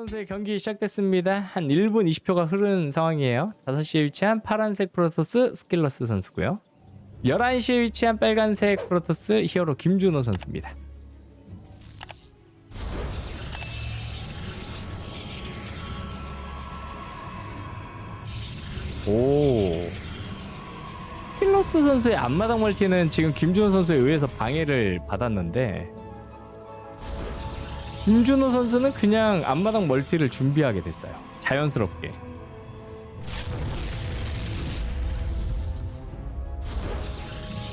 선수의 경기 시작됐습니다. 한 1분 20초가 흐른 상황이에요. 5시에 위치한 파란색 프로토스 스킬러스 선수고요. 11시에 위치한 빨간색 프로토스 히어로 김준호 선수입니다. 오. 스킬러스 선수의 앞마당 멀티는 지금 김준호 선수에 의해서 방해를 받았는데 김준호 선수는 그냥 앞마당 멀티를 준비하게 됐어요. 자연스럽게.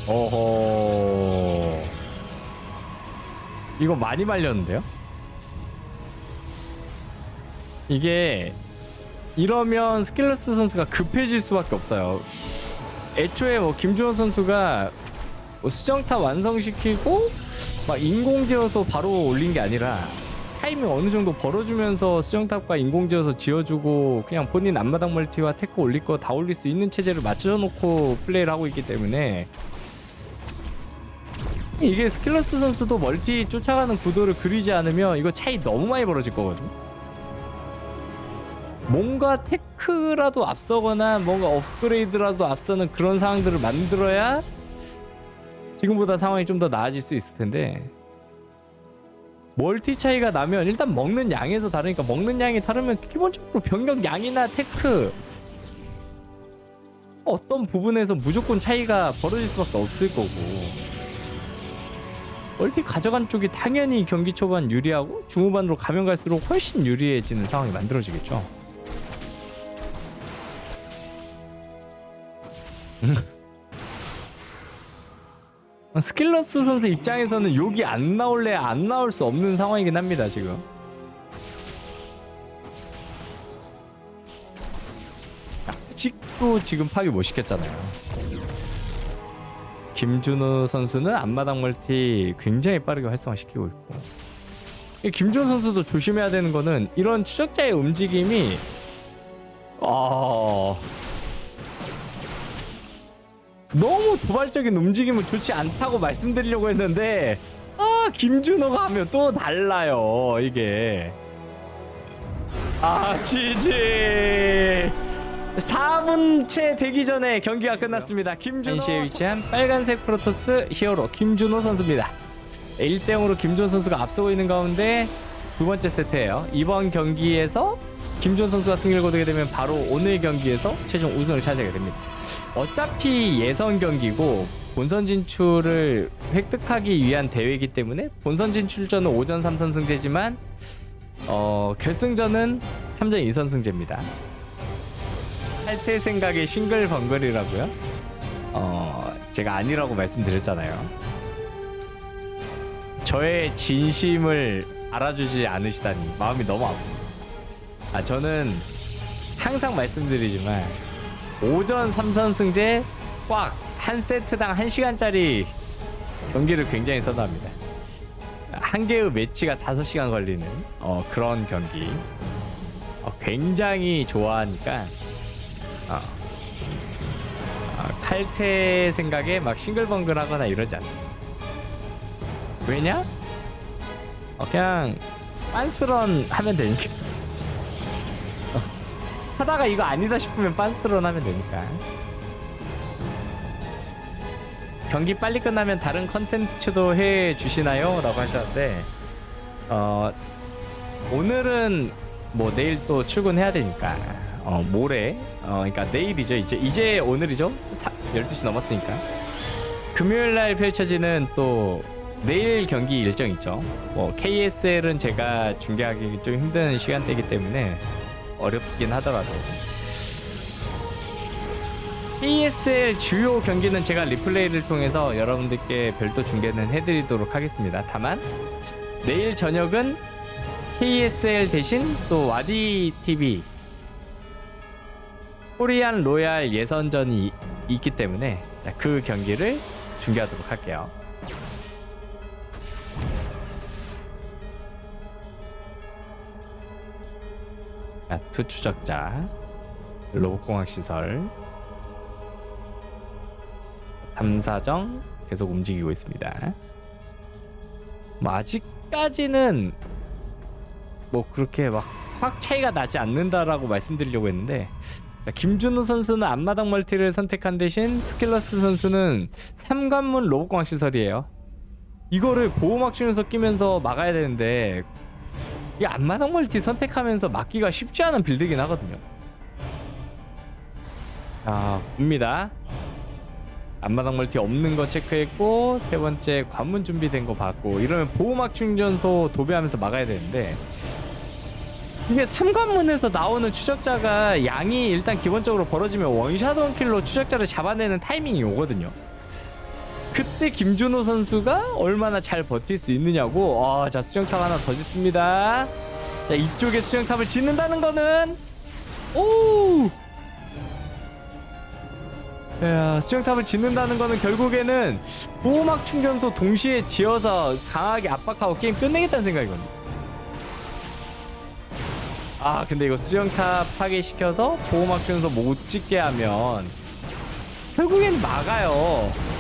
어허. 이거 많이 말렸는데요? 이게 이러면 스킬러스 선수가 급해질 수밖에 없어요. 애초에 뭐 김준호 선수가 뭐 수정탑 완성시키고 막 인공지어서 바로 올린 게 아니라 타이밍 어느 정도 벌어주면서 수정탑과 인공지어서 지어주고 그냥 본인 앞마당 멀티와 테크 올릴 거 다 올릴 수 있는 체제를 맞춰놓고 플레이를 하고 있기 때문에 이게 스킬러스 선수도 멀티 쫓아가는 구도를 그리지 않으면 이거 차이 너무 많이 벌어질 거거든. 뭔가 테크라도 앞서거나 뭔가 업그레이드라도 앞서는 그런 상황들을 만들어야 지금보다 상황이 좀 더 나아질 수 있을 텐데 멀티 차이가 나면 일단 먹는 양에서 다르니까 먹는 양이 다르면 기본적으로 병력 양이나 테크 어떤 부분에서 무조건 차이가 벌어질 수밖에 없을 거고 멀티 가져간 쪽이 당연히 경기 초반 유리하고 중후반으로 가면 갈수록 훨씬 유리해지는 상황이 만들어지겠죠. 스킬러스 선수 입장에서는 욕이 안 나올래 안 나올 수 없는 상황이긴 합니다 지금. 아직도 지금 파괴 못 시켰잖아요. 김준호 선수는 앞마당 멀티 굉장히 빠르게 활성화시키고 있고 이 김준호 선수도 조심해야 되는 거는 이런 추적자의 움직임이 어... 너무 도발적인 움직임은 좋지 않다고 말씀드리려고 했는데 아 김준호가 하면 또 달라요 이게. 아 지지! 4분 채 되기 전에 경기가 끝났습니다. 김준호. 시에 위치한 빨간색 프로토스 히어로 김준호 선수입니다. 1대0으로 김준호 선수가 앞서고 있는 가운데 두 번째 세트예요. 이번 경기에서 김준호 선수가 승리를 거두게 되면 바로 오늘 경기에서 최종 우승을 차지하게 됩니다 어차피 예선 경기고 본선 진출을 획득하기 위한 대회이기 때문에 본선 진출전은 5전 3선 승제지만 어, 결승전은 3전 2선 승제입니다. 할때 생각에 싱글벙글이라고요? 어, 제가 아니라고 말씀드렸잖아요. 저의 진심을 알아주지 않으시다니 마음이 너무 아픕니다. 아, 저는 항상 말씀드리지만 오전 3선승제 꽉 한 세트당 1시간짜리 경기를 굉장히 선호합니다. 한 개의 매치가 5시간 걸리는 어, 그런 경기 어, 굉장히 좋아하니까 어, 어, 칼퇴 생각에 막 싱글벙글 하거나 이러지 않습니다. 왜냐? 어, 그냥 빤스런 하면 되니까 어, 하다가 이거 아니다 싶으면 빤스런 하면 되니까. 경기 빨리 끝나면 다른 컨텐츠도 해 주시나요? 라고 하셨는데 어 오늘은 뭐 내일 또 출근해야 되니까 어 모레 어 그러니까 내일이죠. 이제 이제 오늘이죠? 사, 12시 넘었으니까. 금요일 날 펼쳐지는 또 내일 경기 일정 있죠. 뭐 KSL은 제가 중계하기 좀 힘든 시간대이기 때문에 어렵긴 하더라도 ESL 주요 경기는 제가 리플레이를 통해서 여러분들께 별도 중계는 해드리도록 하겠습니다. 다만 내일 저녁은 KSL 대신 또 와디 TV 코리안 로얄 예선전이 있기 때문에 그 경기를 중계하도록 할게요. 자, 투 추적자 로봇공학 시설 탐사정 계속 움직이고 있습니다. 뭐 아직까지는 뭐 그렇게 막 확 차이가 나지 않는다라고 말씀드리려고 했는데 자, 김준호 선수는 앞마당 멀티를 선택한 대신 스킬러스 선수는 삼관문 로봇광 시설이에요. 이거를 보호막 중에서 끼면서 막아야 되는데 이 앞마당 멀티 선택하면서 막기가 쉽지 않은 빌드긴 하거든요. 자, 봅니다. 앞마당 멀티 없는 거 체크했고 세 번째 관문 준비된 거 봤고 이러면 보호막 충전소 도배하면서 막아야 되는데 이게 삼관문에서 나오는 추적자가 양이 일단 기본적으로 벌어지면 원샷 원킬로 추적자를 잡아내는 타이밍이 오거든요. 그때 김준호 선수가 얼마나 잘 버틸 수 있느냐고. 아, 자 수정탑 하나 더 짓습니다. 자 이쪽에 수정탑을 짓는다는 거는 오. 야, 수정탑을 짓는다는 거는 결국에는 보호막 충전소 동시에 지어서 강하게 압박하고 게임 끝내겠다는 생각이거든요. 아 근데 이거 수정탑 파괴시켜서 보호막 충전소 못 짓게 하면 결국엔 막아요.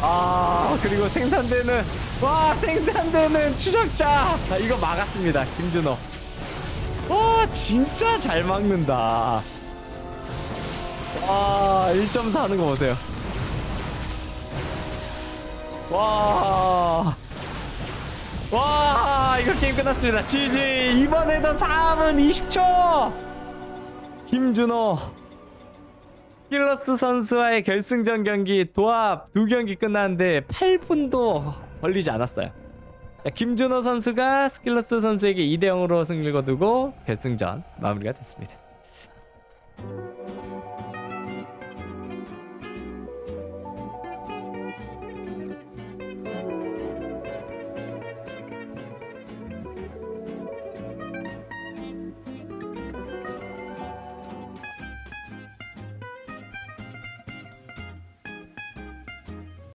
아 그리고 생산되는 와 생산되는 추적자 아, 이거 막았습니다 김준호. 와 진짜 잘 막는다. 와 1.4 하는 거 보세요. 와. 와 이거 게임 끝났습니다 GG 이번에도 3분 20초 김준호 킬러스 선수와의 결승전 경기 도합 두 경기 끝났는데 8분도 걸리지 않았어요. 자, 김준호 선수가 스킬러스 선수에게 2대 0으로 승리를 거두고 결승전 마무리가 됐습니다